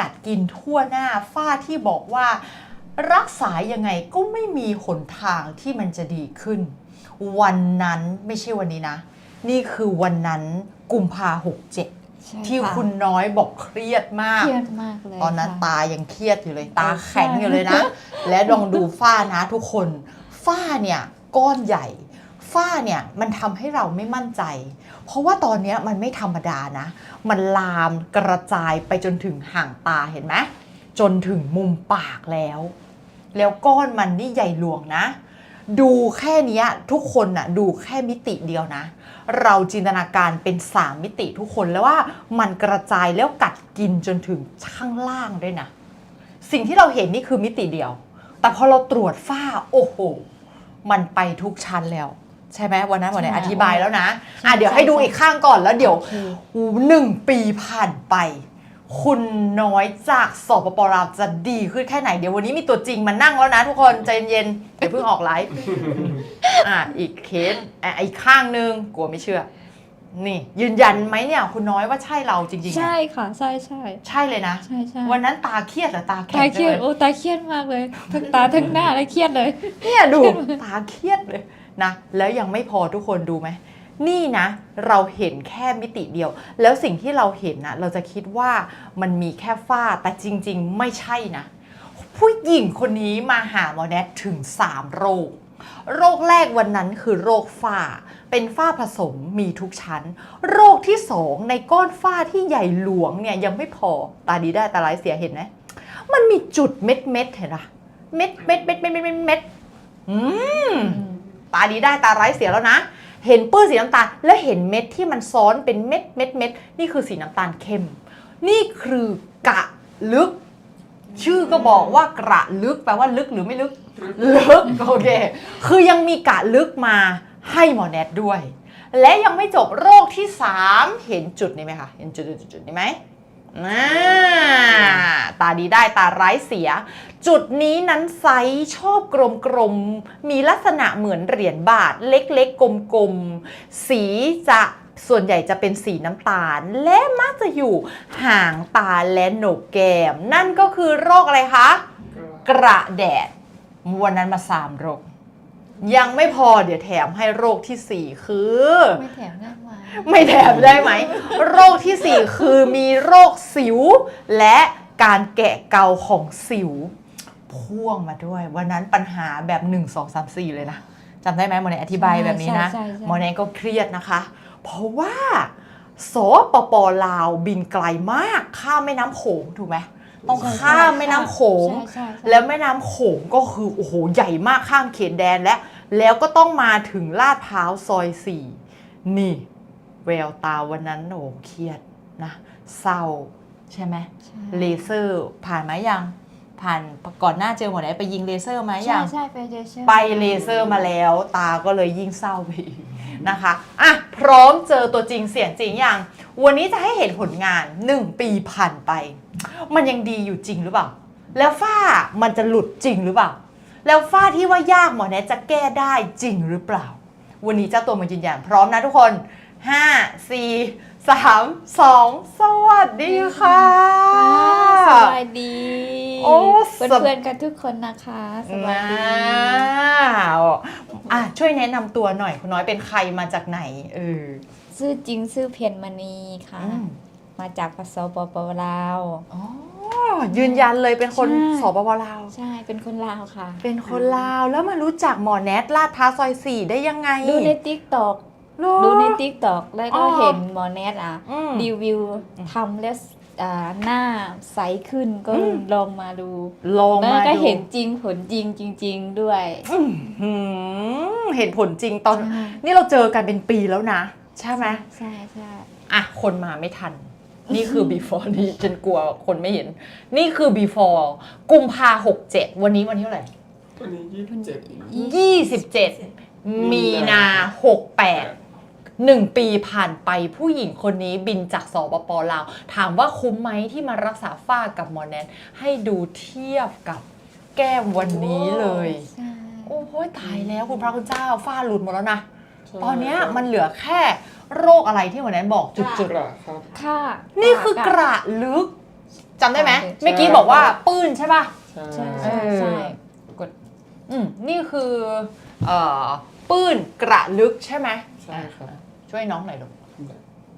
กัดกินทั่วหน้าฝ้าที่บอกว่า รักษายังไงก็ไม่มีหนทางที่มันจะดีขึ้น วันนั้นไม่ใช่วันนี้นะ นี่คือวันนั้นกุมภาหกเจ็ดใช่ที่ะคุณน้อยบอกเครียดมาก เครียดมากเลยตอนนั้นค่ะตายังเครียดอยู่เลยตาแข็งอยู่เลยนะ และลองดูฝ้านะทุกคน ฝ้าเนี่ยก้อนใหญ่ ฝ้าเนี่ยมันทำให้เราไม่มั่นใจ เพราะว่าตอนนี้มันไม่ธรรมดานะ มันลามกระจายไปจนถึงห่างตาเห็นไหมจนถึงมุมปากแล้ว แล้วก้อนมันนี่ใหญ่หลวงนะ ดูแค่นี้ทุกคนน่ะดูแค่มิติเดียวนะ เราจินตนาการเป็น3มิติทุกคนแล้วว่ามันกระจายแล้วกัดกินจนถึงข้างล่างด้วยนะ สิ่งที่เราเห็นนี่คือมิติเดียว แต่พอเราตรวจฝ้าโอ้โห มันไปทุกชั้นแล้ว ใช่ไหมวันนั้นวันไหนใช่อธิบายแล้วนะใช่อะเดี๋ยวให้ดูใช่อีกข้างก่อนแล้วเดี๋ยวโอเคหนึ่งปีผ่านไป คุณน้อยจากสปปลาวจะดีขึ้นแค่ไหนเดี๋ยววันนี้มีตัวจริงมานั่งแล้วนะทุกคนใจเย็นๆอย่าเพิ่งออกไลฟ์อะอีกเคสอะอีกข้างนึงกลัวไม่เชื่อ นี่ ยืนยันไหมเนี่ย คุณน้อยว่าใช่เราจริงๆใช่อะค่ะ ใช่ใช่ใช่เลยนะใช่ใช่วันนั้นตาเครียดเหรือตาแข็งตาเครียดจังลโอ้ตาเครียดมากเลยทั้งตาทั้งหน้าแล้วเครียดเลยเนี่ยดูตาเครียดเลย นะแล้วยังไม่พอทุกคนดูไหมนี่นะเราเห็นแค่มิติเดียว แล้วสิ่งที่เราเห็นนะเราจะคิดว่ามันมีแค่ฝ้าแต่จริง ๆ ไม่ใช่นะ ผู้หญิงคนนี้มาหาหมอแนทถึง 3 โรค โรคแรกวันนั้นคือโรคฝ้า เป็นฝ้าผสมมีทุกชั้น โรคที่2ในก้อนฝ้าที่ใหญ่หลวงเนี่ยยังไม่พอตาดีได้ตาร้ายเสียเห็นไหมมันมีจุดเม็ดเม็ดเห็นปะเม็ดเม็ดเม็ดเม็ดเม็ดเม็ดเม็ดอืม ตาดีได้ตาร้ายเสียแล้วนะ เห็นปื้นสีน้ำตาลแล้วเห็นเม็ดที่มันซ้อนเป็นเม็ดเม็ดเม็ดนี่คือสีน้ำตาลเข้ม นี่คือกะลึก ชื่อก็บอกว่ากระลึกแปลว่าลึกหรือไม่ลึก ลึกโอเค คือยังมีกะลึกมาให้หมอแนทด้วย และยังไม่จบโรคที่ 3 เห็นจุดนี้ไหมคะ เห็นจุดจุดจุดนี้ไหม ตาดีได้ตาร้ายเสีย จุดนี้นั้นไซส์ชอบกลมๆมีลักษณะเหมือนเหรียญบาท เล็กๆ กลมๆ สีจะส่วนใหญ่จะเป็นสีน้ำตาล และมักจะอยู่ห่างตาและโหนกแก้ม นั่นก็คือโรคอะไรคะ กระแดดวันนั้นมาสามโรค ยังไม่พอเดี๋ยวแถมให้โรคที่ 4 คือ ไม่แถมได้ไหมไม่แถมได้ไหม โรคที่ 4 คือมีโรคสิว และการแกะเกาของสิว พ่วงมาด้วย วันนั้นปัญหาแบบ 1 2 3 4 เลยนะจำได้ไหมหมอเนยอธิบายแบบนี้นะใช่ใช่ใช่ หมอเนยก็เครียดนะคะ เพราะว่าสปปลาวบินไกลมากข้ามแม่น้ำโขงถูกไหมต้องข้ามแม่น้ำโขง ใช่ใช่ใช่ แล้วแม่น้ำโขงก็คือโอ้โหใหญ่มากข้ามเขตแดนและ แล้วก็ต้องมาถึงลาดพร้าวซอยสี่นี่แววตาวันนั้นโอ้เครียดนะเศร้าใช่ไหมใช่เลเซอร์ผ่านไหมยัง ผ่านก่อนหน้าเจอหมอไหนไปยิงเลเซอร์ไหมใช่ยังใช่ไปเลเซอร์ไปเลเซอร์มาแล้ว ตาก็เลยยิ่งเศร้าไปอีกนะคะอะพร้อมเจอตัวจริงเสียงจริงอย่างวันนี้จะให้เห็นผลงาน 1 ปีผ่านไป มันยังดีอยู่จริงหรือเปล่า แล้วฝ้ามันจะหลุดจริงหรือเปล่า แล้วฝ้าที่ว่ายากหมอแนทจะแก้ได้จริงหรือเปล่า วันนี้เจ้าตัวมายืนยันพร้อมนะทุกคน 5 4 3 2 สวัสดีค่ะสบายดีโอ้เพื่อนสบเพื่อนๆกันทุกคนนะคะสบายดี ว้าวอะช่วยแนะนำตัวหน่อยคุณน้อยเป็นใครมาจากไหนเออชื่อจริงชื่อเพียรมณีค่ะ อืมมาจากปสปปลาว อ๋อ ยืนยันเลยเป็นคนใช่ สปปลาว ใช่เป็นคนลาวค่ะ เป็นคนลาวแล้วมารู้จักหมอแนทลาดพร้าวซอยสี่ได้ยังไงดูในติ๊กตอกเหรอ ดูในติ๊กตอกแล้วก็อ๋อเห็นหมอแนทอะ อืม รีวิวทำแล้วอ่าหน้าใสขึ้นก็อืม ลองมาดูลองแล้วมาก็ดูเห็นจริงผลจริงจริง ๆ ด้วยอื้อหือเห็นผลจริงตอนใช่นี่เราเจอกันเป็นปีแล้วนะ ใช่ไหมใช่ใช่อะ คนมาไม่ทัน นี่คือ before นี่ฉันกลัวคนไม่เห็น นี่คือ before กุมภาหกเจ็ดวันนี้วันที่เท่าไหร่วันนี้ยี่สิบเจ็ด ยี่สิบเจ็ดมีนาหกแปดหนึ่งปีผ่านไปผู้หญิงคนนี้บินจากสปปลาว ถามว่าคุ้มไหมที่มารักษาฝ้ากับหมอแนทให้ดูเทียบกับแก้มวันนี้เลย ใช่โอ้โหตายแล้วคุณพระคุณเจ้าฝ้าหลุดหมดแล้วนะ ตอนเนี้ยมันเหลือแค่ โรคอะไรที่หมอแนทบอกจุดจุดละครับ ค่ะๆนี่คือกระลึกจำได้ไหมใช่เมื่อกี้บอกว่าปื้นใช่ป่ะใช่เอใช่อใช่อืมนี่คือเอ่อปื้นกระลึกใช่ไหมใช่ครับช่วยน้องหน่อยลูก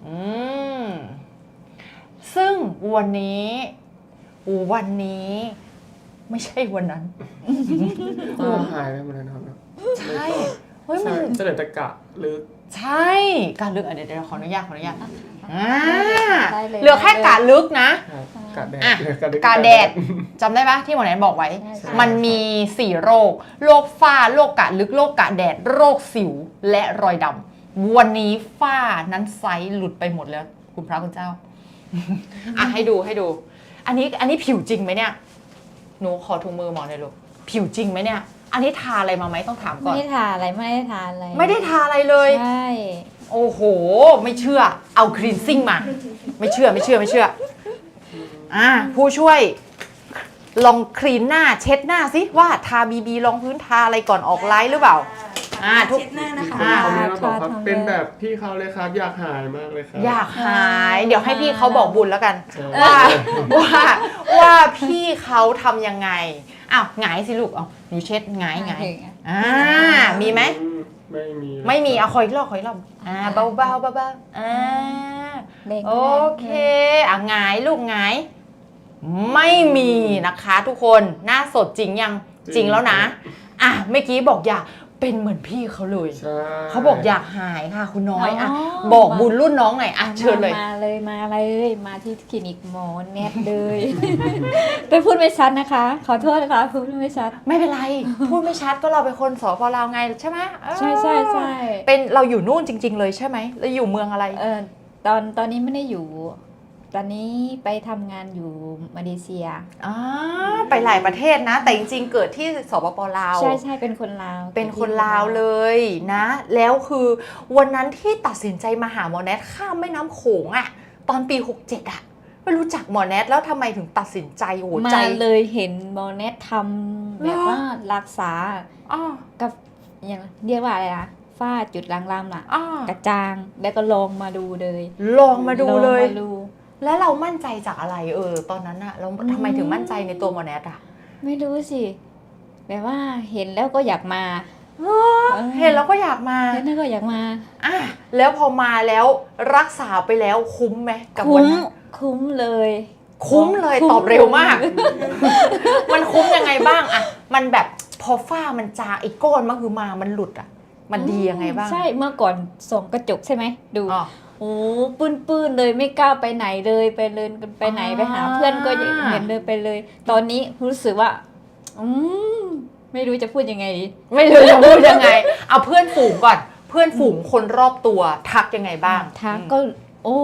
อืมซึ่งวันนี้วันนี้ไม่ใช่วันนั้นก็หายไปหมดแล้วนะครับใช่เฮ้ยมัใช่นจะเหลือแต่กะลึกใช่การลึกอะเดี๋ยวเดี๋ยวขออนุญาตขออนุญาตอ่าได้เลย เหลือแค่กาลึกนะครับกะแดดอะเหลือกะลึกาแดดจำได้ปะที่หมอแนนบอกไว้ ใช่ใช่มันมี 4 โรค โรคฝ้าโรคกะลึกโรคกะแดด โรคสิวและรอยดำวันนี้ฝ้านั้นไซส์หลุดไปหมดแล้ว คุณพระคุณเจ้า อะให้ดูให้ดู อันนี้อันนี้ผิวจริงไหมเนี่ย หนูขอถุงมือหมอหน่อยลูกผิวจริงไหมเนี่ย อันนี้ทาอะไรมาไหมต้องถามก่ไม่อนได้ทาอะไรไม่ได้ทาอะไรไม่ได้ทาอะไรเลย ใช่โอ้โห ไม่เชื่อ เอาครีนซิ่งมา ไม่เชื่อ ไม่เชื่อ ไม่เชื่อ อ่า ผู้ช่วย ลองคลีนหน้าเช็ดหน้าสิว่าทาบีบีรองพื้นทาอะไรก่อนออกไลน์หรือเปล่า อ่าทุก เช็ดหน้านะคะ คนคอมเมนต์มาบอกครับ เป็นแบบพี่เขาเลยครับ อยากหายมากเลยครับ อยากหาย เดี๋ยวให้พี่เขาบอกบุญแล้วกัน ใช่ ว่าว่าว่าพี่เขาทำยังไง อ้าวหงายสิลูกเอาหนูเช็ดหงายหงายอ่ามีไหมอืไม่มีไม่มีเอาคอยรอบคอยรอบอ่าเบาเบาเบาเบาอ่าเด้งโอเคอะหงายลูกหงายไม่มีนะคะทุกคนหน้าสดจริงยังจริงแล้วนะอะเมื่อกี้บอกอยาก เป็นเหมือนพี่เขาเลย ใช่ เขาบอกอยากหายค่ะคุณน้อยอะบอกบุญรุ่นน้องหน่อยอะเชิญเลย มาเลยมาเลยมาที่คลินิกหมอเน็ตเลย ไปพูดไม่ชัดนะคะ ขอโทษนะคะพูดไม่ชัด ไม่เป็นไร พูดไม่ชัดก็เราเป็นคนสปลาวไงใช่ไหมเออใช่ใช่ใช่เป็นเราอยู่นู่นจริง ๆ เลยใช่ไหมเราอยู่เมืองอะไร เออตอนตอนนี้ไม่ได้อยู่ ตอนนี้ไปทำงานอยู่มาเลเซีย อ่าไปหลายประเทศนะ แต่จริงๆ เกิดที่สปปลาว ใช่ใช่เป็นคนลาวเป็นคนลาวเลยนะ แล้วคือวันนั้นที่ตัดสินใจมาหาหมอแนทข้ามแม่น้ำโขงอะตอนปี 67อะไม่รู้จักหมอแนทแล้วทำไมถึงตัดสินใจโอ้โหมาใจ เลยเห็นหมอเน็ตทำแบบว่ารักษาอ้อกับอย่างเรียกว่าอะไรนะฝ้าจุดลางๆน่ะ อ้อกระจางแล้วก็ลองมาดูเลยลองมาดูเลย องมาดู แล้วเรามั่นใจจากอะไรเออ ตอนนั้นอะเราทำไมถึงมั่นใจในตัวหมอแนทอะไม่รู้สิแบบว่าเห็นแล้วก็อยากมาเห็นแล้วก็อยากมาเห็นแล้วก็อยากมาอะแล้วพอมาแล้วรักษาไปแล้วคุ้มไหมกับวัคุ้นมนั้นคุ้มเลย คุ้มเลยคุ้มตอบเร็วมาก มันคุ้มยังไงบ้างอะมันแบบพอฝ้ามันจางไอ้ก้อนมันคือมามันหลุดอะมันดียังไงบ้าง ใช่เมื่อก่อนส่องกระจกใช่ไหมดูอ๋อโอ้ ปื้นปื้นๆเลยไม่กล้าไปไหนเลยไปเลยไปไหนอ่าไปหา เพื่อนก็เห็นเลยไปเลย ตอนนี้รู้สึกว่า อืมไม่รู้จะพูดยังไงดีไม่รู้จะพูดยังไง เอาเพื่อนฝูงก่อน เพื่อนฝูงคนรอบตัวทักยังไงบ้างทักอืมก็ โอ้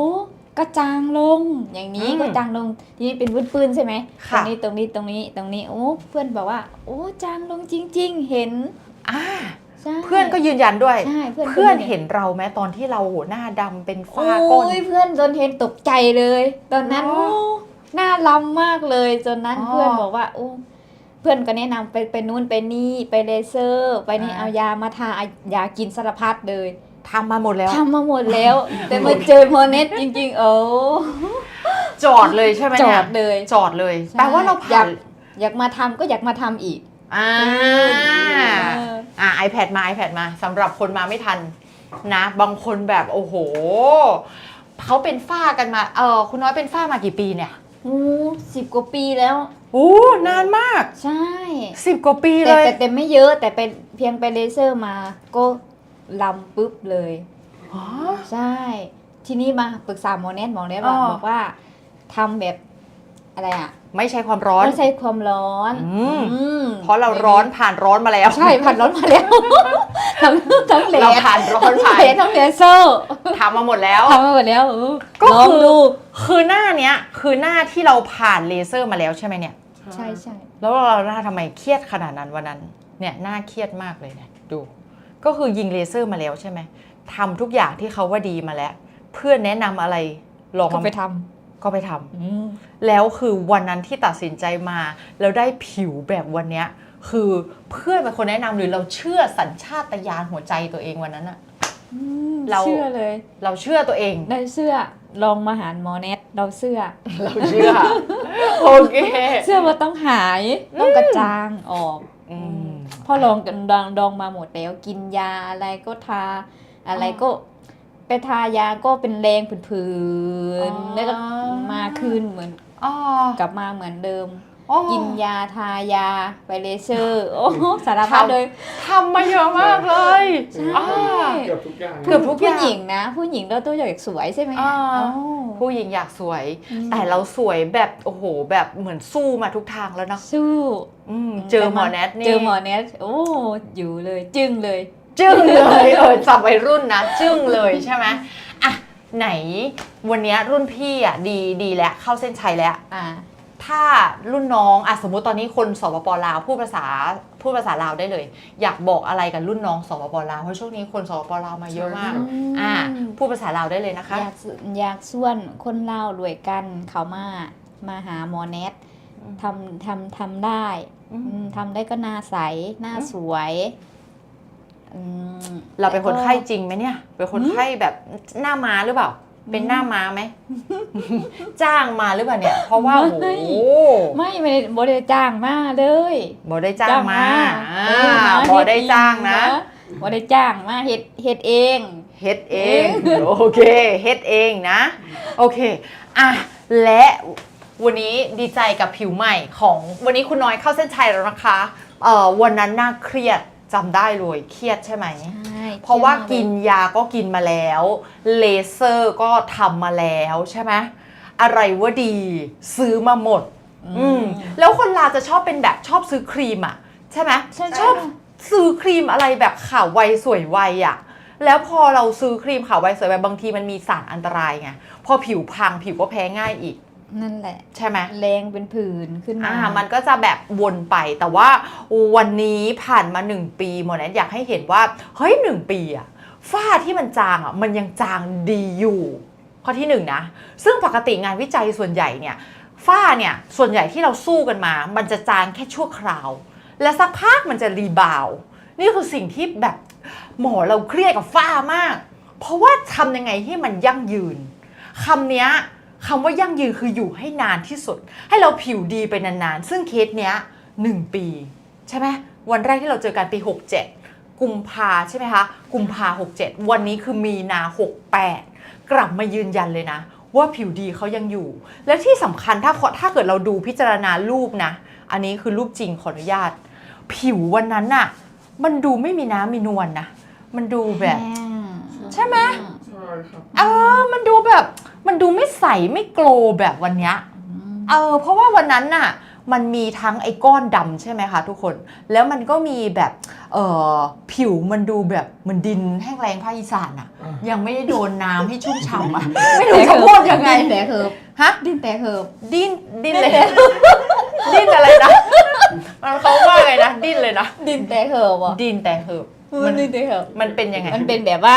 ก็จางลงอย่างนี้อืมก็จางลงทีนี้เป็นปื้นปื้นๆใช่ไหมตรค่ะงนี้ตรงนี้ตรงนี้ตรงนี้โอ้เพื่อนบอกว่า โอ้จางลงจริง ๆ เห็นอ่า ใช่เพื่อนก็ยืนยันด้วย ใช่เพื่อนก็เพื่อนยืยัเห็นเราไหมตอนที่เราโหหน้าดำเป็นโอฝ้าก้น้ยเพื่อนจนเห็นตกใจเลย ตอนนั้น อ๋อโอ้หน้าล้ำมากเลยจนนั้นอ๋อเพื่อนบอกว่าโอ้เพื่อนก็แนะนำไปไปนู่นไปนี่ไปเลเซอร์ ไปนี่อ่า เอายามาทาเอายากินสารพัดเลยทำมาหมดแล้ว ทำมาหมดแล้ว แต่มาเจอโมเน็ตจริง ๆ โอ้จอดเลยใช่ไหมจเนี่อยดเลย จอดเลย ใช่ แปลว่าเราอยาผ่ากนอยากมาทำก็อยากมาทำอีก อ่าเอออ่า iPad มา iPad มาสำหรับคนมาไม่ทันนะ บางคนแบบโอ้โหเขาเป็นฝ้ากันมาเออคุณน้อยเป็นฝ้ามากี่ปีเนี่ยโอ้สิบกว่าปีแล้วโอ้นานมากใช่สิบกว่าปีแต่เลยแต่แต่ไม่เยอะแต่เป็นเพียงไปเลเซอร์มาก็ลำปุ๊บเลย อ๋อ ใช่ ทีนี้มาปรึกษาหมอเน็ตหมอเน็ตบอกอ๋อ บอกว่าทำแบบ อะไรอะไม่ใช่ความร้อน ไม่ใช่ความร้อนอืม อืมเพราะเราร้อนผ่านร้อนมาแล้ว ใช่ผ่านร้อนมาแล้วทั้งทั้งเลเราสผ่านร้อนผ่านเลสทั้งเลเซอร์ทำมาหมดแล้ว ทำมาหมดแล้วเออก็ลองคือ ดูคือหน้าเนี้ยคือหน้าที่เราผ่านเลเซอร์มาแล้วใช่ไหมเนี่ย ใช่ใช่แล้วเราหน้าทำไมเครียดขนาดนั้นวันนั้น เนี่ยหน้าเครียดมากเลยเนี่ยดู ก็คือยิงเลเซอร์มาแล้วใช่ไหมทำทุกอย่างที่เขาว่าดีมาแล้ว เพื่อนแนะนำอะไรลองก็มาไปท ก็ไปทำำอืมแล้วคือวันนั้นที่ตัดสินใจมา แล้วได้ผิวแบบวันเนี้ย คือเพื่อนเป็นคนแนะนำหรือเราเชื่อสัญชาตญาณหัวใจตัวเองวันนั้นอะอืมเราเชื่อเลย เราเชื่อตัวเอง ได้เสื้อลองมาหารหมอเน็ตเราเสื้อเราเชื่อ โอเค เชื่อว่าต้องหายต้องกระจางออกอืมพอลองกันดองดองมาหมดแล้วกินยาอะไรก็ทา อะไรก็ ไปทายาก็เป็นแรงผื่นอ๋อๆแล้วก็มาคืนเหมือนอ๋อกลับมาเหมือนเดิมอ๋อกินยาทายาไปเลเซอร์โอ้โหสารพัดเลยทำมาเยอะมากเลยใช่อ่าเกือบทุกอย่างเกือบทุกอย่างผู้หญิงนะ ผู้หญิงเราตัวใหญ่สวยใช่ไหมอ่าอ๋อผู้หญิงอยากสวยอืมแต่เราสวยแบบโอ้โห แบบเหมือนสู้มาทุกทางแล้วเนาะสู้อืมเจอหมอแนทนี่เจอหมอแนทโอ้อยู่เลยจึ้งเลย จึ้งเลยเออจับวัยรุ่นนะจึ้งเลยใช่ไหมอะไหนวันเนี้ยรุ่นพี่อะดีดีแล้วเข้าเส้นชัยแล้ว อ่า ถ้ารุ่นน้องอะสมมุติตอนนี้คนสปปลาวพูดภาษาพูดภาษาลาวได้เลย อยากบอกอะไรกับรุ่นน้องสปปลาวเพราะช่วงนี้คนสปปลาวมาเยอะมากอืม อะพูดภาษาลาวได้เลยนะคะ อยากสอยากส่วนคนเล่าวรวยกันเขามามาหาหมอแนทอืมทำทำทำได้อืมอืมทำได้ก็หน้าใสหน้าอืมสวยอืม เราเป็นคนแล้วก็ไข้จริงไหมเนี่ย เป็นคนไข้แบบหน้าม้าหรือเปล่า เป็นหน้าม้าไหม จ้างมาหรือเปล่าเนี่ย เพราะว่าโอ้โหไม่ไม่ได้บได้จ้างมาเลยบอได้จ้างมาเออ่ามาบอได้จ้างนะบอได้จ้างมาเฮ็ดเฮ็ดเองเฮ็ดเอง โอเคเฮ็ดเองนะ โอเคอะและวันนี้ดีใจกับผิวใหม่ของวันนี้คุณน้อยเข้าเส้นชัยแล้วนะคะเอ่อวันนั้นน่าเครียด จำได้เลยเครียดใช่ไหม ใช่เพราะว่าครีกิยนมลยยาก็กินมาแล้ว เลเซอร์ก็ทำมาแล้วใช่ไหมอะไรว่าดี ซื้อมาหมด อืมแล้วคนลาวจะชอบเป็นแบบชอบซื้อครีมอะ ใช่ไหมใช่ชอบซื้อครีมอะไรแบบขาวไวสวยไวอะ แล้วพอเราซื้อครีมขาวไวสวยไวบางทีมันมีสารอันตรายไงพอผิวพังผิวก็แพ้ง่ายอีก นั่นแหละ ใช่ไหมแรงเป็นผื่นขึ้นมาอ่ามันก็จะแบบวนไปแต่ว่าวันนี้ผ่านมาหนึ่งปีหมอแนทอยากให้เห็นว่าเฮ้ยหนึ่งปีอะฝ้าที่มันจางอะมันยังจางดีอยู่ ข้อที่หนึ่งนะ ซึ่งปกติงานวิจัยส่วนใหญ่เนี่ยฝ้าเนี่ยส่วนใหญ่ที่เราสู้กันมา มันจะจางแค่ชั่วคราว และสักพักมันจะรีบาวด์นี่คือสิ่งที่แบบหมอเราเครียดกับฝ้ามาก เพราะว่าทำยังไงให้มันยั่งยืนคำเนี้ย คำว่ายั่งยืนคืออยู่ให้นานที่สุด ให้เราผิวดีไปนานๆ ซึ่งเคสเนี้ยหนึ่งปี ใช่ไหมวันแรกที่เราเจอกันปี 67 กุมภาใช่ไหมคะ กุมภา67 วันนี้คือมีนา 68 กลับมายืนยันเลยนะ ว่าผิวดีเขายังอยู่ และที่สำคัญถ้าขอถ้าเกิดเราดูพิจารณารูปนะ อันนี้คือรูปจริงขออนุญาต ผิววันนั้นน่ะ มันดูไม่มีน้ำมีนวลนะมันดูแบบ ใช่ไหมใช่ครับเออ มันดูแบบ มันดูไม่ใสไม่โกลแบบวันเนี้ยเออเพราะว่าวันนั้นน่ะมันมีทั้งไอ้ก้อนดำใช่ไหมคะทุกคน แล้วมันก็มีแบบเออผิวมันดูแบบเหมันดินแห้งแรงภาคอีสานอะอ่ายังไม่ได้โดนน้ำให้ชุ่มฉ่ำอะไม่รู้จะพูดยังไงดิ้นแต่เหิบฮะดิ้นแต่เหิบดิ้นดิ้นเลยดิ้นอะไรนะมันเขาว่าไงนะดิ้นเลยนะดิ้นแต่เหิบอะดิ้นแต่เหอะมัมันนดิ้นแต่เหิบมันเป็นยังไงมันเป็นแบบว่า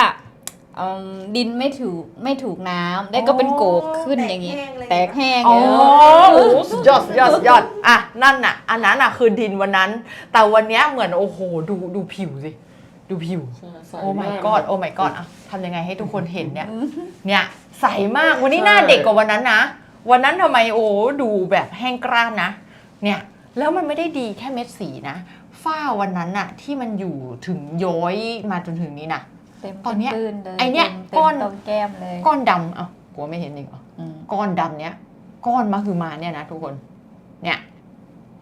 อืมดินไม่ถูกไม่ถูกน้ำแล้วก็เป็นโกบขึ้นอย่างนี้แตกแห้งอ๋อเอโอ้อโหสุดยอดสุดยอดสุดยอดอะนั่นน่ะ อันนั้นน่ะคือดินวันนั้น แต่วันเนี้ยเหมือนโอ้โหดูดูผิวสิ ดูผิวใช่ใสโอ้ my าก god โอ้ my god อะทำยังไงให้ทุกคนเห็นเนี่ย เนี่ยใสมากวันนี้หน้าเด็กกว่าวันนั้นนะ วันนั้นทำไมโอ้ดูแบบแห้งกร้านนะ เนี่ย แล้วมันไม่ได้ดีแค่เม็ดสีนะ ฝ้าวันนั้นน่ะที่มันอยู่ถึงย้อยมาจนถึงนี้นะ เต็มตอนเนี้ยตื้นเลยไอ้เนี่ยต็มก้อนตรงแก้มเลยก้อนดำเอ้ากลัวไม่เห็นจริงเหรออืมก้อนดำเนี้ยก้อนมาคือมาเนี่ยนะทุกคน เนี่ย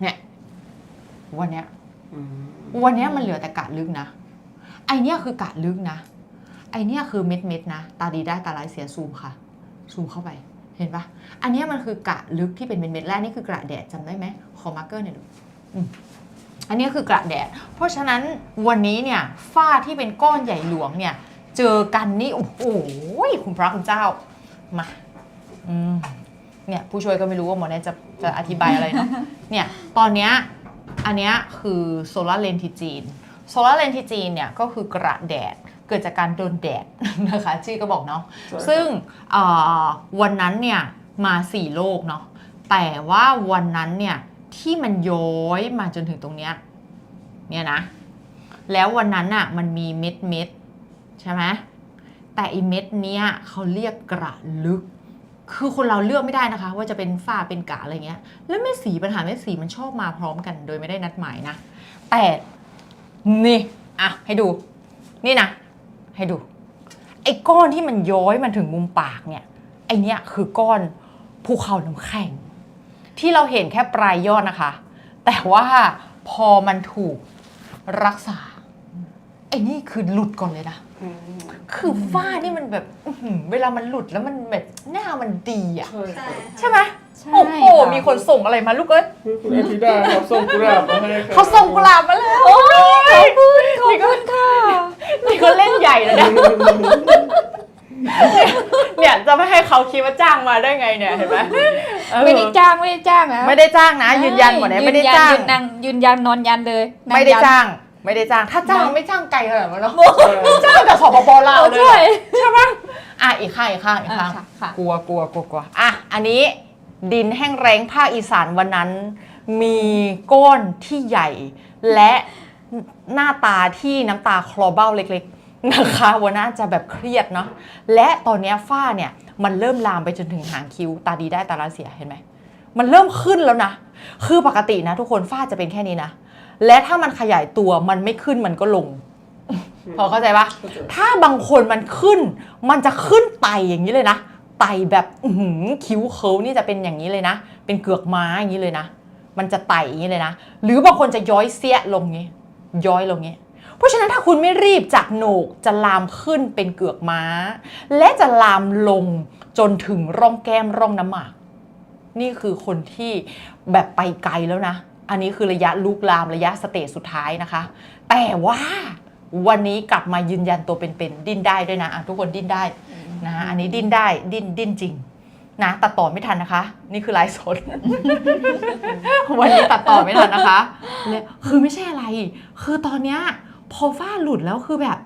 เนี่ยวันเนี้ยอืมวันเนี้ยมันเหลือแต่กะลึกนะไอเนี้ยคือกะลึกนะไอเนี้ยคือเม็ดเม็ดๆนะตาดีได้ตาร้ายเสียซูมค่ะ ซูมเข้าไปเห็นปะอันเนี้ยมันคือกะลึกที่เป็นเม็ดเม็ดๆแรกนี่คือกระแดดจำได้ไหมขอมาร์กเกอร์หน่อยดู อืมอันเนี้ยคือกระแดด เพราะฉะนั้นวันนี้เนี่ยฝ้าที่เป็นก้อนใหญ่หลวงเนี่ย เจอกันนี่ โอ้โหคุณพระคุณเจ้า มาอืมเนี่ยผู้ช่วยก็ไม่รู้ว่าหมอแนทจะจะอธิบายอะไรเนาะเนี่ยตอนเนี้ยอันเนี้ยคือโซลาร์เลนทิจีนโซลาร์เลนทิจีนเนี่ยก็คือกระแดดเกิดจากการโดนแดดนะคะชื่อก็บอกเนาะใช่ครับซึ่งเอ่อวันนั้นเนี่ยมาสี่โลกเนาะแต่ว่าวันนั้นเนี่ย ที่มันย้อยมาจนถึงตรงเนี้ยเนี่ยนะ แล้ววันนั้นน่ะมันมีเม็ดเม็ดใช่ไหมแต่อีเม็ดเนี้ยเขาเรียกกระลึก คือคนเราเลือกไม่ได้นะคะ ว่าจะเป็นฝ้าเป็นกะอะไรเงี้ย แล้วเม็ดสีปัญหาเม็ดสีมันชอบมาพร้อมกัน โดยไม่ได้นัดหมายนะ แต่นี่อะให้ดู นี่นะ ให้ดู ไอ้ก้อนที่มันย้อยมันถึงมุมปากเนี่ยไอเนี้ยคือก้อนภูเขาน้ำแข็ง ที่เราเห็นแค่ปลายยอดนะคะ แต่ว่าพอมันถูกรักษาไอ้นี่คือหลุดก่อนเลยนะ คือฝ้านี่มันแบบอื้อหือเวลามันหลุดแล้วมันแบบหน้ามันดีอะใช่ครับใช่ไหมใช่โอ้โหค่ะมีคนส่งอะไรมาลูกเอ้ยคุณอาทิดาเขาส่งกุหลาบมาให้ครับเขาส่งกุหลาบมาแล้วขอบคุณขอบคุณค่ะนี่ก็เล่นใหญ่เลยนะ เนี่ยจะไม่ให้เขาคิดว่าจ้างมาได้ไงเนี่ยเห็นไหมเออไม่ได้จ้างไม่ได้จ้างนะไม่ได้จ้างนะ ยืนยันหมดเลยไม่ได้จ้างยืนยันยืนยันนอนยันเลยนั่งไม่ได้ยันจ้าง ไม่ได้จ้าง ถ้าจ้างไม่จ้างไกลขนาดนั้นเนาะใช่จ้างกับสปปลาวเออเลยใช่ใช่ไหมอะอีกข้างอีกข้างอีกข้างอะค่ะค่ะกลัวกลัวกลัวกลัวอะอันนี้ดินแห้งแรงภาคอีสานวันนั้น มีก้อนที่ใหญ่ และหน้าตาที่น้ำตาคลอเบ้าเล็กๆ นะคะวันนั้นจะแบบเครียดเนาะและตอนเนี้ยฝ้าเนี่ยมันเริ่มลามไปจนถึงหางคิ้ว ตาดีได้ตาร้ายเสียเห็นไหมมันเริ่มขึ้นแล้วนะ คือปกตินะ ทุกคนฝ้าจะเป็นแค่นี้นะ และถ้ามันขยายตัวมันไม่ขึ้นมันก็ลง พอเข้าใจปะเข้าใจถ้าบางคนมันขึ้น มันจะขึ้นไตอย่างนี้เลยนะ ไตแบบอื้อหือคิ้วเคิ้วนี่จะเป็นอย่างนี้เลยนะ เป็นเกือกม้าอย่างนี้เลยนะ มันจะไตอย่างนี้เลยนะ หรือบางคนจะย้อยเสียลงงี้ ย้อยลงงี้ เพราะฉะนั้นถ้าคุณไม่รีบจากโหนกจะลามขึ้นเป็นเกือกม้า และจะลามลงจนถึงร่องแก้มร่องน้ำหมากนี่คือคนที่แบบไปไกลแล้วนะ อันนี้คือระยะลุกลามระยะสเตจสุดท้ายนะคะ แต่ว่าวันนี้กลับมายืนยันตัวเป็นๆดิ้นได้ด้วยนะะทุกคนดิ้นได้นะอันนี้ดิ้นได้ดิ้นดิ้นจริงนะตัดต่อไม่ทันนะคะ นี่คือไลฟ์สดวันนี้ตัดต่อไม่ทันนะคะเนี่ยคือไม่ใช่อะไร คือตอนเนี้ย พอฝ้าหลุดแล้วคือแบบ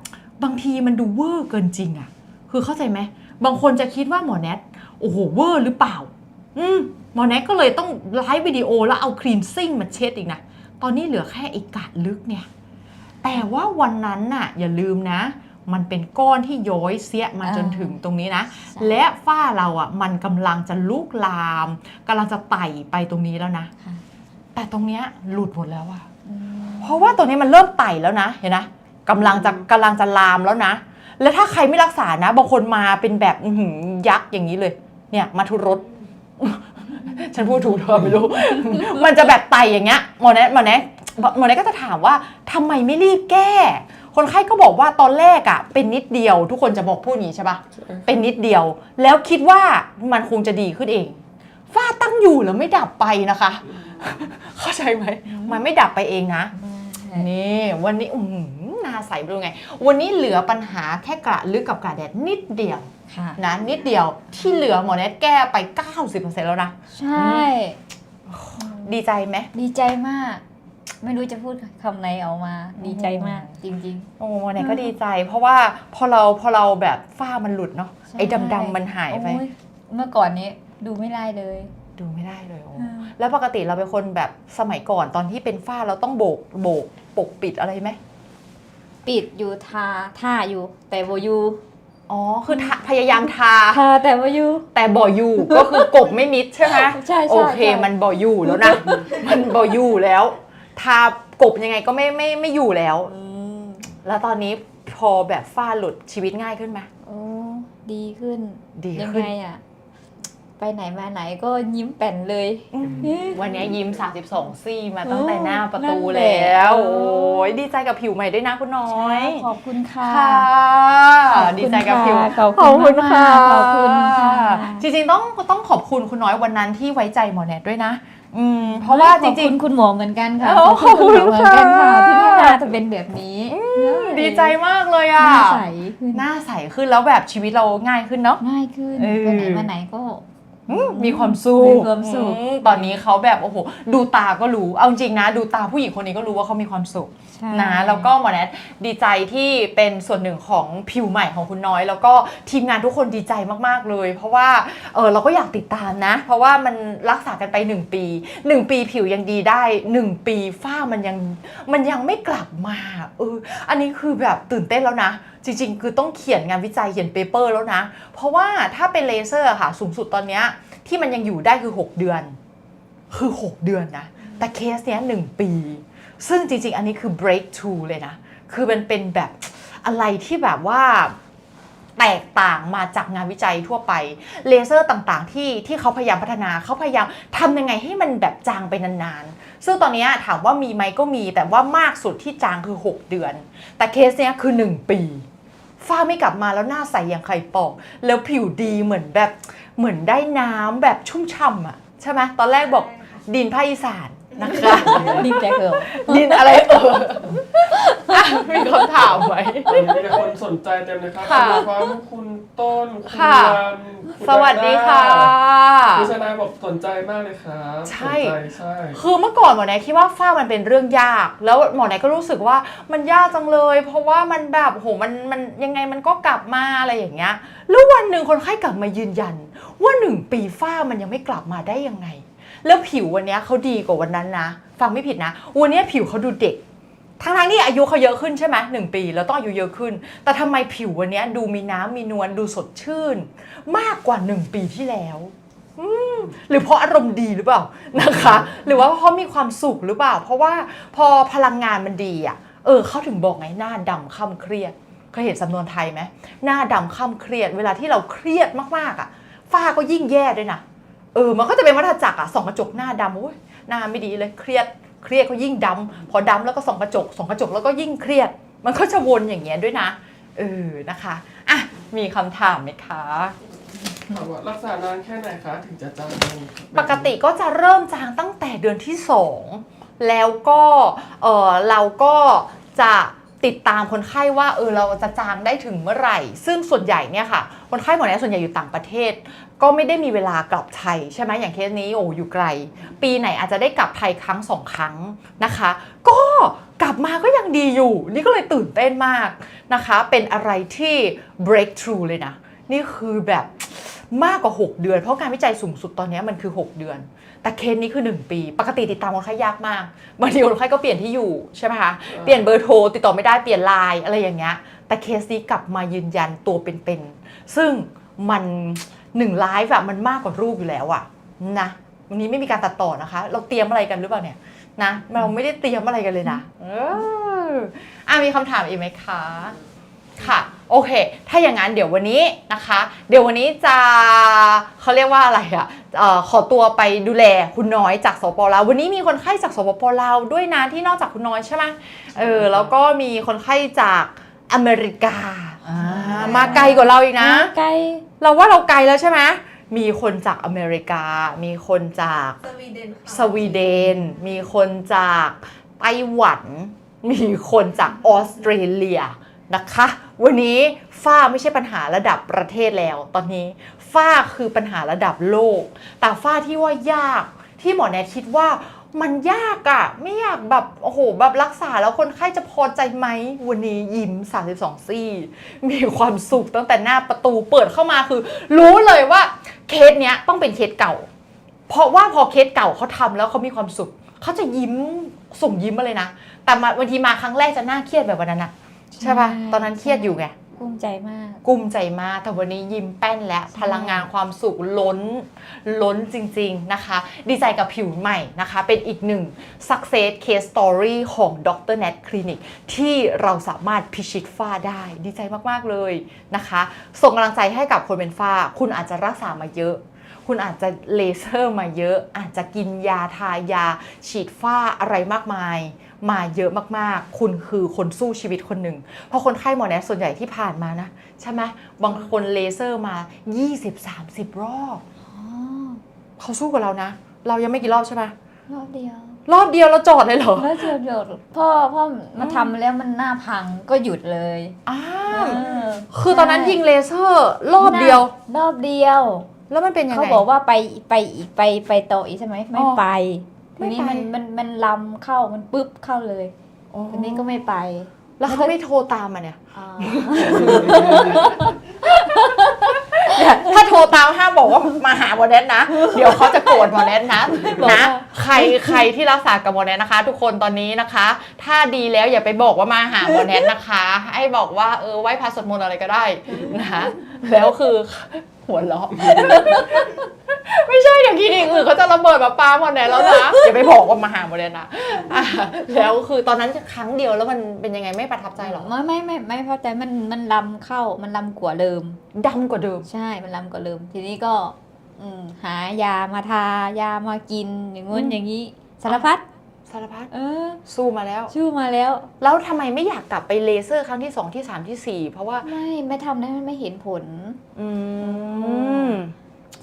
บางทีมันดูเวอร์เกินจริงอะคือเข้าใจไหมบางคนจะคิดว่าหมอแนทโอ้โหเวอร์หรือเปล่า อืมหมอแนทก็เลยต้องไลฟ์วิดีโอแล้วเอาครีมซิ่งมาเช็ดอีกนะตอนนี้เหลือแค่ไอีกาดลึกเนี่ย แต่ว่าวันนั้นน่ะอย่าลืมนะ มันเป็นก้อนที่ย้อยเสียมาอ่าจนถึงตรงนี้นะ และฝ้าเราอะมันกำลังจะลุกลามกำลังจะไต่ไปตรงนี้แล้วนะค่ะแต่ตรงเนี้ยหลุดหมดแล้วอะอืม เพราะว่าตัวนี้มันเริ่มไต่แล้วนะเห็นนะกำลังจะกำลังจะลามแล้วนะ แล้วถ้าใครไม่รักษานะบางคนมาเป็นแบบอื้อหือยักษ์อย่างนี้เลย เนี่ยมาทุรสฉันพูดถูกหรือเปล่าไม่รู้ มันจะแบบไต่อย่างเงี้ยหมอแนะหมอแนะหมอแนะก็จะถามว่าทำไมไม่รีบแก้ คนไข้ก็บอกว่าตอนแรกอะเป็นนิดเดียวทุกคนจะบอกพูดอย่างนี้ใช่ปะใช่เป็นนิดเดียว แล้วคิดว่ามันคงจะดีขึ้นเองฝ้าตั้งอยู่แล้วไม่ดับไปนะคะ เข้าใจไหมมันไม่ดับไปเองนะ นี่วันนี้อื้อหือหนาใสไปดูไง วันนี้เหลือปัญหาแค่กระลึกกับกระแดดนิดเดียวค่ะ นะนิดเดียวที่เหลือหมอแนทแก้ไป 90%แล้วนะ ใช่ ดีใจไหม ดีใจมาก ไม่รู้จะพูดคำไหนออกมา ดีใจมาก จริง โอ้หมอแนทก็ดีใจ เพราะว่าพอเราพอเราแบบฝ้ามันหลุดเนาะใช่ ไอ้ดำๆมันหายๆไป โอ้ยเมื่อก่อนนี้ดูไม่ได้เลย ดูไม่ได้เลยโอ้อืมแล้วปกติเราเป็นคนแบบสมัยก่อนตอนที่เป็นฝ้าเราต้องโบกโบกปกปิดอะไรไหมปิดอยู่ทาท่าอยู่ แต่โบอยูอ๋อคือทาพยายามทาทาแต่โบอยูแต่บ่ออยู่ก็คือกบไม่มิดใช่ไหมใช่ใช่โอเคใช่มันบ่ออยู่แล้วนะมันบ่ออยู่แล้ว ทากบยังไงก็ไม่ไม่ไม่อยู่แล้วแล้วตอนนี้พอแบบฝ้าหลุดชีวิตง่ายขึ้นไหมโอ้ดีขึ้นดียังขึ้นไงอะ ไปไหนมาไหนก็ยิ้มแป้นเลยอืมเอ๊ะวันนี้ยิ้ม 32 ซี่มาตั้งแต่โอ้หน้าประตูนั่นแหละแล้วเออโอ้ยดีใจกับผิวใหม่ด้วยนะคุณน้อย ขอบคุณค่ะค่ะขอบคุณดีใจกับผิวค่ะขอบคุณมากขอบคุณค่ะ จริงๆต้องต้องขอบคุณคุณน้อยวันนั้นที่ไว้ใจหมอแนทด้วยนะอืมเพราะว่าจขอบริงคุณคุณหมอเหมือนกันค่ะโอ้ขอบคุณคุณหมอเหมือนกันค่ะขอบคุณค่ะที่น่าจะเป็นแบบนี้ๆดีใจมากเลยหอะน้าใสขึ้นหน้าใสขึ้นแล้วแบบชีวิตเราง่ายขึ้นเนาะง่ายขึ้นเออไปไหนมาไหนก็อื มมีความสุขมีความสุขอืมตอนนี้เขาแบบโอ้โหดูตาก็รู้ เอาจริงนะ ดูตาผู้หญิงคนนี้ก็รู้ว่าเขามีความสุข ใช่ นะแล้วก็หมอแนทดีใจที่เป็นส่วนหนึ่งของผิวใหม่ของคุณน้อย แล้วก็ทีมงานทุกคนดีใจมากๆเลย เพราะว่าเออเราก็อยากติดตามนะ เพราะว่ามันรักษากันไป 1 ปี 1 ปีผิวยังดีได้ 1 ปีฝ้ามันยังมันยังไม่กลับมาเอออันนี้คือแบบตื่นเต้นแล้วนะ จริงๆ คือต้องเขียนงานวิจัยเขียนเปเปอร์แล้วนะ เพราะว่าถ้าเป็นเลเซอร์ค่ะสูงสุดตอนเนี้ยที่มันยังอยู่ได้คือ 6 เดือน คือ 6 เดือนนะแต่เคสเนี้ย1ปี ซึ่งจริงๆ อันนี้คือ breakthrough เลยนะ คือมันเป็นแบบอะไรที่แบบว่าแตกต่างมาจากงานวิจัยทั่วไป เลเซอร์ต่างๆ ที่ที่เขาพยายามพัฒนาเขาพยายามทำยังไงให้มันแบบจางไปนานๆ ซึ่งตอนเนี้ยถามว่ามีไหมก็มี แต่ว่ามากสุดที่จางคือ 6 เดือน แต่เคสเนี้ยคือ 1 ปีฝ้าไม่กลับมาแล้วหน้าใสอย่างไข่ปอก แล้วผิวดีเหมือนแบบเหมือนได้น้ำแบบชุ่มฉ่ำอะใช่ไหมตอนแรกบอกดินภาคอีสาน นะคะดินแจ็คเกิลดินอะไรเอออะมีคำถามไหม มีแต่คนสนใจเต็มเลยครับค่ะคุณความคุณต้น คุณค่ะ รันคุณสวัสดีค่ะ คุณชนายบอกสนใจมากเลยครับใช่ สนใจใช่ คือเมื่อก่อนหมอแนคิดว่าฝ้ามันเป็นเรื่องยาก แล้วหมอแนก็รู้สึกว่ามันยากจังเลย เพราะว่ามันแบบโหมันมันยังไงมันก็กลับมาอะไรอย่างเงี้ยแล้ววันหนึ่งคนไข้กลับมายืนยัน ว่าหนึ่งปีฝ้ามันยังไม่กลับมาได้ยังไง แล้วผิววันนี้เขาดีกว่าวันนั้นนะ ฟังไม่ผิดนะ วันนี้ผิวเขาดูเด็ก ทั้งๆที่อายุเขาเยอะขึ้นใช่ไหมหนึ่งปี แล้วต้องอายุเยอะขึ้น แต่ทำไมผิววันนี้ดูมีน้ำมีนวลดูสดชื่น มากกว่าหนึ่งปีที่แล้วหรือเพราะอารมณ์ดีหรือเปล่านะคะ หรือว่าเพราะมีความสุขหรือเปล่า เพราะว่าพอพลังงานมันดีอะเออเขาถึงบอกไงหน้าดำค่ำเครียดเคยเห็นสำนวนไทยไหมหน้าดำค่ำเครียด เวลาที่เราเครียดมากๆอะฝ้าก็ยิ่งแย่ด้วยนะ เออมันก็จะเป็นวัฏจักรอะส่องกระจกหน้าดำโอ้ยหน้าไม่ดีเลยเครียดเครียดก็ยิ่งดำพอดำแล้วก็ส่องกระจกส่องกระจกแล้วก็ยิ่งเครียด มันก็จะวนอย่างเงี้ยด้วยนะเออนะคะอะมีคำถามไหมคะถามว่ารักษานานแค่ไหนคะถึงจะจางปกติก็จะเริ่มจางตั้งแต่เดือนที่2แล้วก็เออเราก็จะติดตามคนไข้ว่าเออเราจะจางได้ถึงเมื่อไหร่ ซึ่งส่วนใหญ่เนี่ยค่ะ คนไข้หมอเนี้ส่วนใหญ่อยู่ต่างประเทศ ก็ไม่ได้มีเวลากลับไทยใช่ไหมอย่างเคสนี้โอ้อยู่ไกล ปีไหนอาจจะได้กลับไทยครั้งสองครั้งนะคะ ก็กลับมาก็ยังดีอยู่ นี่ก็เลยตื่นเต้นมากนะคะ เป็นอะไรที่ breakthrough เลยนะ นี่คือแบบมากกว่า 6 เดือน เพราะการวิจัยสูงสุดตอนนี้มันคือ 6 เดือน แต่เคสนี้คือ 1 ปี ปกติติดตามคนไข้ยากมากบางทีคนไข้ก็เปลี่ยนที่อยู่ใช่ไหมคะเปลี่ยนเบอร์โทรติดต่อไม่ได้เปลี่ยนไลน์อะไรอย่างเงี้ยแต่เคสนี้กลับมายืนยันตัวเป็นๆซึ่งมัน หนึ่งไลฟ์อะมันมากกว่ารูปอยู่แล้วอะนะวันนี้ไม่มีการตัดต่อนะคะ เราเตรียมอะไรกันหรือเปล่าเนี่ยนะเราไม่ได้เตรียมอะไรกันเลยนะเอออะมีคำถามอีกไหมคะค่ะโอเค ถ้าอย่างนั้นเดี๋ยววันนี้นะคะ เดี๋ยววันนี้จะเขาเรียกว่าอะไรอะ่ะขอตัวไปดูแลคุณน้อยจากสปปลาววันนี้มีคนไข้จากสปปลาวด้วยนะที่นอกจากคุณน้อยใช่ไหมเออแล้วก็มีคนไข้จากอเมริกา อ่ามาไกลกว่าเราอีกนะ ไกล เราว่าเราไกลแล้วใช่ไหมมีคนจากอเมริกา มีคนจากสวีเดนค่ะสวีเดน มีคนจากไต้หวัน มีคนจากออสเตรเลียนะคะ วันนี้ฝ้าไม่ใช่ปัญหาระดับประเทศแล้ว ตอนนี้ฝ้าคือปัญหาระดับโลก แต่ฝ้าที่ว่ายากที่หมอแนทคิดว่า มันยากอะไม่อยากแบบโอ้โหแบบรักษาแล้วคนไข้จะพอใจไหมวันนี้ยิ้ม 32 ซี่ มีความสุขตั้งแต่หน้าประตูเปิดเข้ามาคือ รู้เลยว่าเคสเนี้ยต้องเป็นเคสเก่า เพราะว่าพอเคสเก่าเขาทำแล้วเขามีความสุขเขาจะยิ้มส่งยิ้มมาเลยนะ แต่มาบางทีมาครั้งแรกจะน่าเครียดแบบวันนั้นอะใช่ปะใช่ตอนนั้นเครียดอยู่ไง กุ้มใจมาก กุ้มใจมาก แต่วันนี้ยิ้มแป้นและพลังงานความสุขล้นล้นจริง ๆ นะคะ ดีใจกับผิวใหม่นะคะ เป็นอีกหนึ่ง success case story ของดร Nat Clinic ที่เราสามารถพิชิตฝ้าได้ ดีใจมาก ๆ เลยนะคะ ส่งกำลังใจให้กับคนเป็นฝ้า คุณอาจจะรักษามาเยอะคุณอาจจะเลเซอร์มาเยอะ อาจจะกินยาทายา ฉีดฝ้าอะไรมากมาย มาเยอะมากๆ คุณคือคนสู้ชีวิตคนหนึ่ง เพราะคนไข้หมอแนทส่วนใหญ่ที่ผ่านมานะ ใช่ไหมบางคนเลเซอร์มา 20-30 รอบอ๋อเขาสู้กับเรานะ เรายังไม่กี่รอบใช่ไหมรอบเดียว รอบเดียวเราจอดเลยเหรอแล้วเดียวเดียวพ่อพ่อมาทำแล้วมันหน้าพังก็หยุดเลยอ้าเอวอคือตอนนั้นยิงเลเซอร์รอบเดียว รอบเดียว แล้วมันเป็นยังเขาไงบอกว่าไปไปอีกไปไปต่ออีกใช่ไหมไม่อ๋อ ไปไม่ ทีนี้ไปมันมันมันลำเข้ามันปุ๊บเข้าเลยอ๋อทีนี้ก็ไม่ไป แล้วเขาไม่โทรตามมาเนี่ยอ่าถ้าโทรตามห้ามบอกว่ามาหาหมอแนทนะ เดี๋ยวเขาจะโกรธหมอแนทนะบอกนะว่าใครใครที่รักษากับหมอแนทนะคะ ทุกคนตอนนี้นะคะ ถ้าดีแล้วอย่าไปบอกว่ามาหาหมอแนทนะคะ ให้บอกว่าเออไหว้พระสวดมนต์อะไรก็ได้นะคะแล้วคือ หัวเราะ ไม่ใช่อย่างที่นี่อื่นเขาจะระเบิดมาปาหมดแนทแล้วนะ อย่าไปบอกว่ามาหาหมดเลยนะอะแล้วคือตอนนั้นครั้งเดียวแล้วมันเป็นยังไงไม่ประทับใจหรอไม่ไม่ไม่ไม่พอใจมันมันลำเข้ามันลำกว่าเดิม ดำกว่าเดิม ใช่มันลำกว่าเดิม ทีนี้ก็ อืมหายามาทายามากินอย่างงู้นอืมอย่างนี้สารพัด สารพัดเออสู้มาแล้ว ชื่อมาแล้ว แล้วทำไมไม่อยากกลับไปเลเซอร์ครั้งที่สองที่สามที่สี่เพราะว่า ไม่ไม่ทำได้มันไม่เห็นผลอืม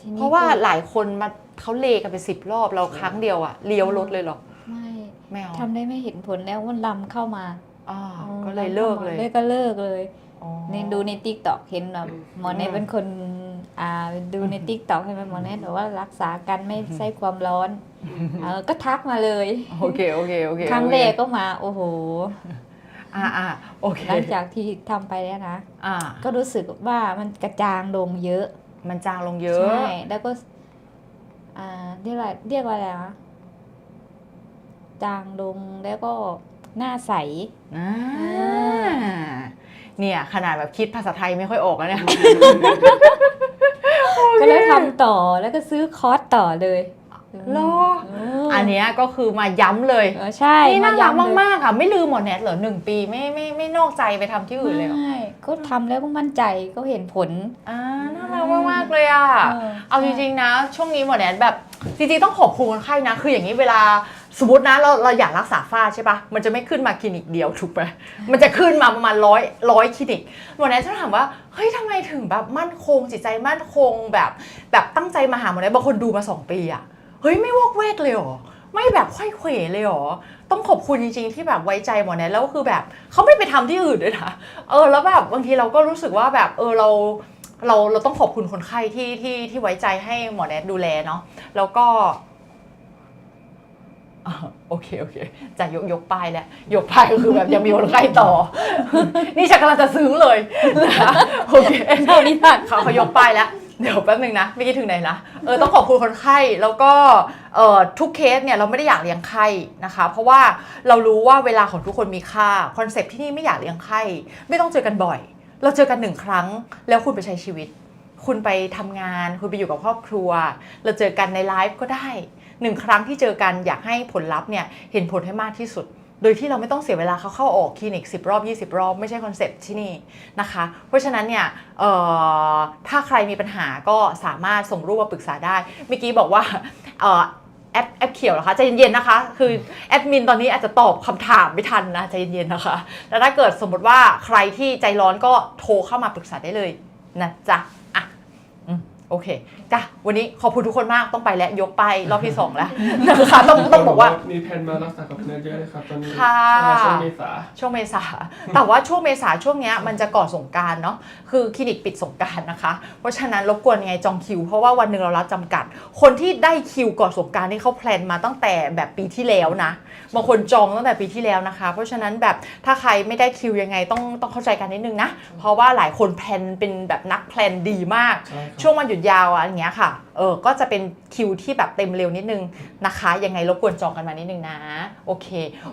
ทีนี้เพราะว่าก็หลายคนมาเขาเลกันไปสิบรอบเราครั้งเดียวอะเลี้ยวรถเลยเหรอไม่ไม่เอาทำได้ไม่เห็นผลแล้วมันลำเข้ามาอ่าอ๋อก็เลยเลิกเลย เลยก็เลิกเลยอ๋อในดูในติ๊กต็อกเห็นแบบหมอเนทอืมเป็นคน อ่าดูในติ๊กต็อกให้มันหมอเนทบอกว่ารักษากันไม่ใช้ความร้อนเออก็ทักมาเลยโอเคโอเคโอเคครั้งแรกก็มา โอ้โหอ่าอ่าโอเคหลังจากที่ทำไปแล้วนะอ่าก็รู้สึกว่ามันกระจางลงเยอะ มันจางลงเยอะใช่แล้วก็อ่าเรียกว่าเรียกว่าอะไรนะจางลงแล้วก็หน้าใสอ่าเนี่ย ขนาดแบบคิดภาษาไทยไม่ค่อยออกแล้วเนี่ย ก็เลยทำต่อแล้วก็ซื้อคอร์สต่อเลยเหรอเอันเนี้ยก็คือมาย้ำเลยเออใช่นี่น่ารักย้ำเลยมากๆอะไม่ลืมหมดแนทเหรอหนึ่งปีไม่ไม่ไม่นอกใจไปทำที่อื่นเลยเหรอไม่ก็ทำแล้วก็มั่นใจก็เห็นผลอ่าน่ารักมากๆเลยอะเออเอาจริงๆนะ ช่วงนี้หมอแนทแบบจริงๆต้องขอบคุณคนไข้นะ คืออย่างนี้เวลา สมมตินะเราเราอยากรักษาฝ้าใช่ปะมันจะไม่ขึ้นมาคลินิกเดียวถูกไหมมันจะขึ้นมาประมาณร้อยร้อยคลินิกหมอแนทจะถามว่าเฮ้ยทำไมถึงแบบมั่นคงจิตใจมั่นคงแบบแบบตั้งใจมาหาหมอแนทบางคนดูมาสองปีอะเฮ้ยไม่วอกแวกเลยหรอไม่แบบค่อยเขวเลยหรอ ต้องขอบคุณจริงๆที่แบบไว้ใจหมอแนทแล้วคือแบบเขาไม่ไปทำที่อื่นด้วยนะ เออแล้วแบบบางทีเราก็รู้สึกว่าแบบเออเราเราเราต้องขอบคุณคนไข้ที่ที่ที่ไว้ใจให้หมอแนทดูแลเนาะแล้วก็ อ่าโอเคโอเคจะยกยกป้ายแล้วยกป้ายก็คือแบบยังมีคนไข้ต่อ นี่ฉันกำลังจะซึ้งเลยนะคะโอเคเท่านี้ผ่านเขาเขายกป้ายแล้วเดี๋ยวแป๊บนึงนะไม่คิดถึงไหนนะเออต้องขอบคุณคนไข้แล้วก็เอ่อทุกเคสเนี่ยเราไม่ได้อยากเลี้ยงไข้นะคะ เพราะว่าเรารู้ว่าเวลาของทุกคนมีค่าคอนเซปต์ที่นี่ไม่อยากเลี้ยงไข้ไม่ต้องเจอกันบ่อย เราเจอกันหนึ่งครั้ง แล้วคุณไปใช้ชีวิต คุณไปทำงาน คุณไปอยู่กับครอบครัว เราเจอกันในไลฟ์ก็ได้ หนึ่งครั้งที่เจอกันอยากให้ผลลัพธ์เนี่ยเห็นผลให้มากที่สุด โดยที่เราไม่ต้องเสียเวลาเขาเข้าออกคลินิก 10 รอบ 20 รอบไม่ใช่คอนเซ็ปต์ที่นี่นะคะ เพราะฉะนั้นเนี่ยถ้าใครมีปัญหาก็สามารถส่งรูปมาปรึกษาได้เมื่อกี้บอกว่าออแอปแอปเขียวเหรอคะใจเย็นๆนะคะ คือแอดมินตอนนี้อาจจะตอบคำถามไม่ทันนะใจเย็นๆนะคะ แล้วถ้าเกิดสมมติว่าใครที่ใจร้อนก็โทรเข้ามาปรึกษาได้เลยนะจ๊ะอะ โอเคจ้ะวันนี้ขอบคุณทุกคนมากต้องไปแล้วยกไปรอบที่สองแล้วนะคะต้องต้องบอกว่ามีแผนมารักษากับเนเยอะเลยครับตอนนี้ค่ะใช่ช่วงเมษาช่วงเมษาแต่ว่าช่วงเมษาช่วงเนี้ยมันจะก่อนสงกรารเนาะคือคลินิกปิดสงกรารนะคะ เพราะฉะนั้นรบกวนยังไงจองคิว เพราะว่าวันหนึ่งเรารับจำกัด คนที่ได้คิวก่อนสงกรารนี่เขาแพลนมาตั้งแต่แบบปีที่แล้วนะบางคนจองตั้งแต่ปีที่แล้วนะคะ เพราะฉะนั้นแบบถ้าใครไม่ได้คิวยังไงต้องต้องเข้าใจกันนิดนึงนะเพราะว่าหลายคนแพลนเป็นแบบนักแพลนดีมากใช่ครับช่วงวันหยุดยาวอะอย่างเงี้ยค่ะ เออ ก็จะเป็นคิวที่แบบเต็มเร็วนิดนึงนะคะ ยังไงรบกวนจองกันมานิดนึงนะ โอเค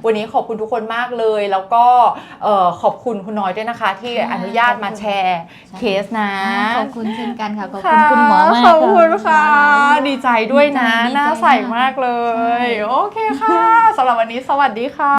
วันนี้ขอบคุณทุกคนมากเลย แล้วก็เออขอบคุณคุณน้อยด้วยนะคะ ที่ค่ะอนุญาตมาแชร์เคสนะขอบคุณเช่นกันค่ะ ขอบคุณคุณหมอมากขอบคุณค่ะ ดีใจด้วยนะดีใจน่าใสมากเลยใช่โอเคค่ะสำหรับวันนี้สวัสดีค่ะ